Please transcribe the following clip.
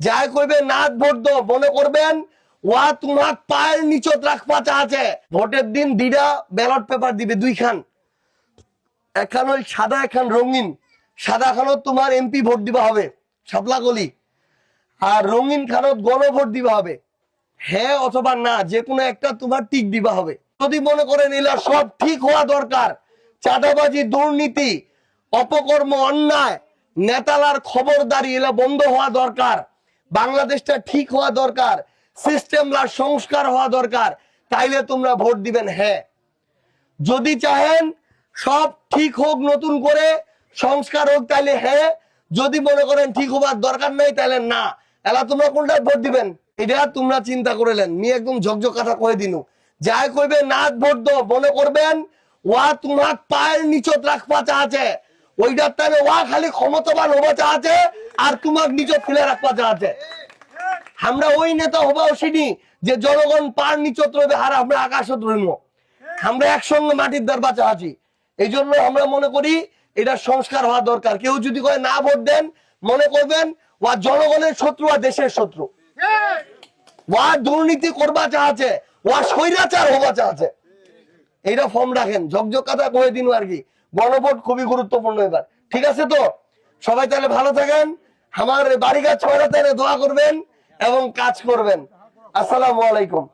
যাই করবে নাচ ভোট দো মনে করবেন ওয়া তোমার পায়ের নিচত রাখপা আছে। ভোটের দিন দিটা ব্যালট পেপার দিবে দুই খান একখান ওই সাদা, একখান রঙিন। সাদা খানত তোমার এমপি ভোট দিবা হবে, শাপলা গলি। আর রঙিন খানত গণভোট দিবা হবে। হ্যাঁ অথবা না যে কোনো একটা তোমার টিক দিবা হবে। যদি মনে করেন এলা সব ঠিক হওয়া দরকার, চাঁদাবাজি, দুর্নীতি, অপকর্ম, অন্যায়, নেতালার খবরদারি এলা বন্ধ হওয়া দরকার। বাংলাদেশটা ঠিক হওয়া দরকার সিস্টেমলা সংস্কার হওয়া দরকার, তাইলে তোমরা ভোট দিবেন হ্যাঁ। যদি চাহেন সব ঠিক হোক, নতুন করে সংস্কার হোক তাহলে হ্যাঁ। যদি মনে করেন ঠিক হবার দরকার নাই তাহলে না। এলা তোমরা কোনটা ভোট দিবেন? এটা তোমরা চিন্তা করেলেন নিয়ে একদম ঝকঝক কথা কয়ে দিনু। যাই কইবে, না ভোট দো মনে করবেন, ওয়া তোমার পায়ের নিচত রাখবা আছে। ওইটার তাহলে ওয়া খালি ক্ষমতাবান হবা আছে আর তোমার নিচত ফেলে রাখবা আছে। আমরা ওই নেতা হবা ওসিনি যে জনগণ পার নিচত রইবে আর আমরা আকাশত রইব আমরা একসঙ্গে মাটির দ্বার বাঁচা আছি এই জন্য আমরা মনে করি এটা সংস্কার হওয়া দরকার। কেউ যদি কয় না ভোট দেন, মনে করবেন ওয়া জনগণের শত্রু আর দেশের শত্রু। ওয়া দুর্নীতি করবা চাচ্ছে ওয়া স্বৈরাচার হবা চাচ্ছে এইটা ফর্ম রাখেন। ঝকঝক কথা কয়ে দিন আর কি। গণভোট খুবই গুরুত্বপূর্ণ এবার। ঠিক আছে তো? সবাই তাহলে ভালো থাকেন। আমার বাড়ি গাছ তাহলে দোয়া করবেন এবং কাজ করবেন। আসসালামু আলাইকুম।